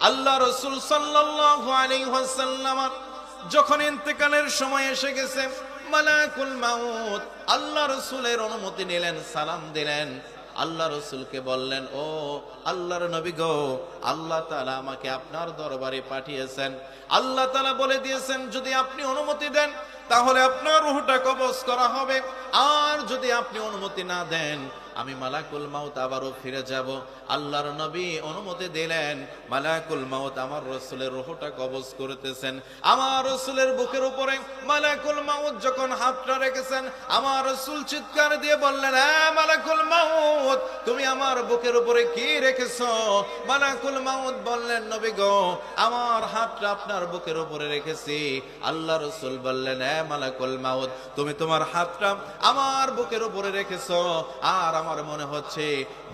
আল্লাহ রসুল ওয়াসাল্লাম যখন ইন্তেকালের সময় এসে গেছে, মালাকুল মাউত, আল্লাহ রসুলের অনুমতি নিলেন, সালাম দিলেন। আল্লাহ রসুলকে বললেন, ও আল্লাহর নবী গো, আল্লাহ তাআলা আমাকে আপনার দরবারে পাঠিয়েছেন। আল্লাহ তাআলা বলে দিয়েছেন, যদি আপনি অনুমতি দেন তাহলে আপনার রুহটা কবজ করা হবে। আর যদি আপনি অনুমতি না দেন, আমি মালাকুল মাউত আবারও ফিরে যাব। আল্লাহর নবী অনুমতি দিলেন, মালাকুল মাউত আমার রসুলের রুহটা কবজ করতেছেন। আমার রসুলের বুকের উপরে মালাকুল মাউত যখন হাতটা রেখেছেন, আমার রসুল চিৎকার দিয়ে বললেন হ্যাঁ মালাকুল মাউত, তুমি আমার বুকের উপরে কি রেখেছ? মালাকুল মাউত বললেন, নবী গো, আমার হাতটা আপনার বুকের উপরে রেখেছি। আল্লাহ রসুল বললেন হ্যাঁ তুমি তোমার হাতটা আমার বুকের উপরে রেখেছ, আর আমার মনে হচ্ছে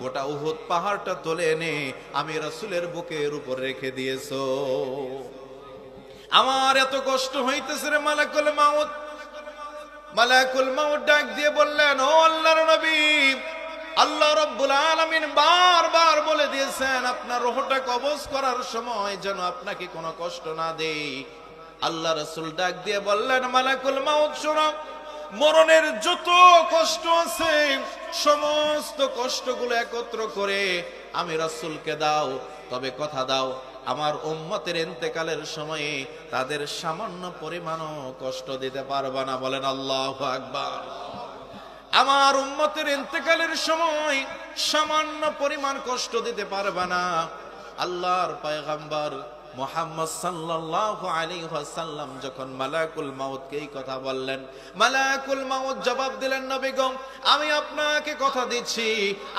গোটা উহুদ পাহাড়টা তুলে এনে আমি রসুলের বুকের উপর রেখে দিয়েছ। আমার এত কষ্ট হইতেছে রে মালাকুল মাউত। মালাকুল মাউত ডাক দিয়ে বললেন, ও আল্লাহর নবী, আল্লাহ রব্বুল আলামিন বারবার বলে দিয়েছেন, আপনার রোহটা কবজ করার সময় যেন আপনাকে কোনো কষ্ট না দেই। আল্লাহ রসুল ডাক দিয়ে বললেন, মালাকুল মাউত, শোনো, মরণের যত কষ্ট আছে, সমস্ত কষ্টগুলো একত্র করে আমি রাসূলকে দাও, তবে কথা দাও, আমার উম্মতের ইন্তেকালের সময়ে তাদের সামান্য পরিমাণও কষ্ট দিতে পারবা না, বলেন আল্লাহ আকবার। আমার উম্মতের ইন্তেকালের সময় সামান্য পরিমাণ কষ্ট দিতে পারবা না। আল্লাহর পয়গাম্বর মোহাম্মদ সাল্লাল্লাহু আলাইহি ওয়াসাল্লাম যখন মালাকুল মাউতকে এই কথা বললেন, মালাকুল মাউত জবাব দিলেন, নবী গো, আমি আপনাকে কথা দিচ্ছি,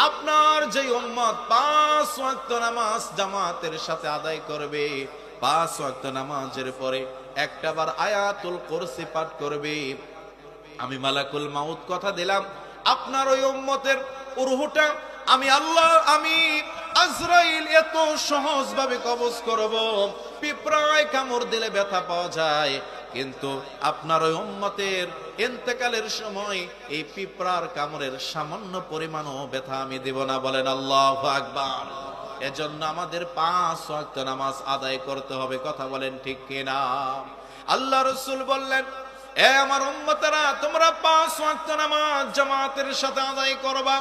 আপনার যে উম্মত পাঁচ ওয়াক্ত নামাজ জামাতের সাথে আদায় করবে, পাঁচ ওয়াক্ত নামাজের পরে একটাবার আয়াতুল কুরসি পাঠ করবে। আমি মালাকুল মাউত কথা দিলাম, আপনার ওই উম্মতের উরহুটা আমি আল্লাহ, আমি আজরাইল এত সহজ ভাবে কবজ করব, পিঁপড়ায় কামড় দিলে ব্যথা পাওয়া যায়। কিন্তু আপনার ওই উম্মতের ইন্তেকালের সময় এই পিঁপড়ার কামড়ের সামান্য পরিমাণও ব্যথা আমি দেব না, বলেন আল্লাহ আকবার। এজন্য আমাদের পাঁচ ওয়াক্ত নামাজ আদায় করতে হবে, কথা বলেন ঠিক কিনা? আল্লাহ রসুল বললেন, এ আমার উম্মতেরা, তোমরা পাঁচ ওয়াক্ত নামাজ জামাতের সাথে আদায় করবা।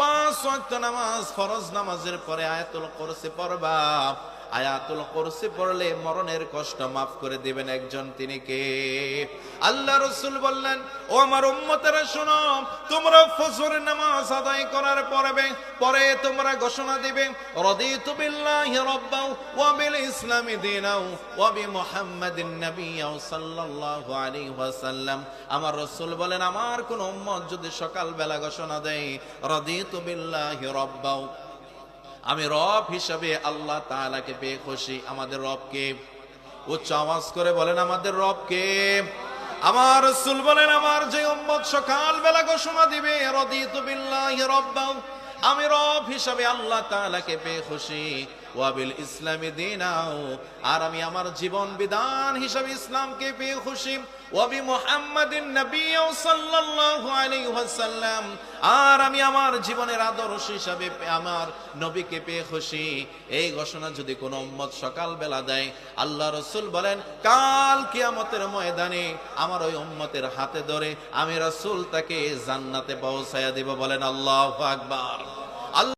পাঁচ নামাজ ফরজ নামাজের পরে আয়াতুল করছে পড়বা। আয়াতুল কুরসি পড়লে মরণের কষ্ট মাফ করে দিবেন একজন তিনি কে? আল্লাহ রসুল বললেন, ও আমার উম্মতেরা, শোনো, তোমরা ফজরের নামাজ আদায় করার পরে পরে তোমরা ঘোষণা দিবে, রদিতু বিল্লাহি রাব্বাও ওয়া বিল ইসলামি দীনাও ওয়া বি মুহাম্মাদিন নাবিয়্যাও সাল্লাল্লাহু আলাইহি ওয়াসাল্লাম। আমার রাসূল বলেন, আমার কোন উম্মত যদি সকালবেলা ঘোষণা দেয়, রদিতু বিল্লাহি রাব্বাও আমি রব হিসাবে আল্লাহ তাআলাকে পেয়ে খুশি আমাদের রবকে। উচ্চ আওয়াজ করে বলেন, আমাদের রবকে। আমার সুল বলেন, আমার যে উম্মত সকালবেলা ঘোষণা দিবে রদি বিল্লাহি রাব্বাও আমি রব হিসাবে আল্লাহ তাআলাকে পেয়ে খুশি। ওয়াবিল ইসলামী দিনাও। আর আমি আমার জীবন বিধান হিসাবে ইসলামকে পেয়ে খুশি। ওয়াবি সাল্লাল্লাহু আলাইহি ওয়াসাল্লাম। আর আমি আমার জীবনের আদর্শ হিসাবে আমার নবীকে পেয়ে খুশি। এই ঘোষণা যদি কোনো উম্মত সকালবেলা দেয়, আল্লাহ রসুল বলেন, কাল কিয়ামতের ময়দানে আমার ওই উম্মতের হাতে ধরে আমি রসুল তাকে জান্নাতে পৌঁছায়া দিব। বলেন আল্লাহু আকবার।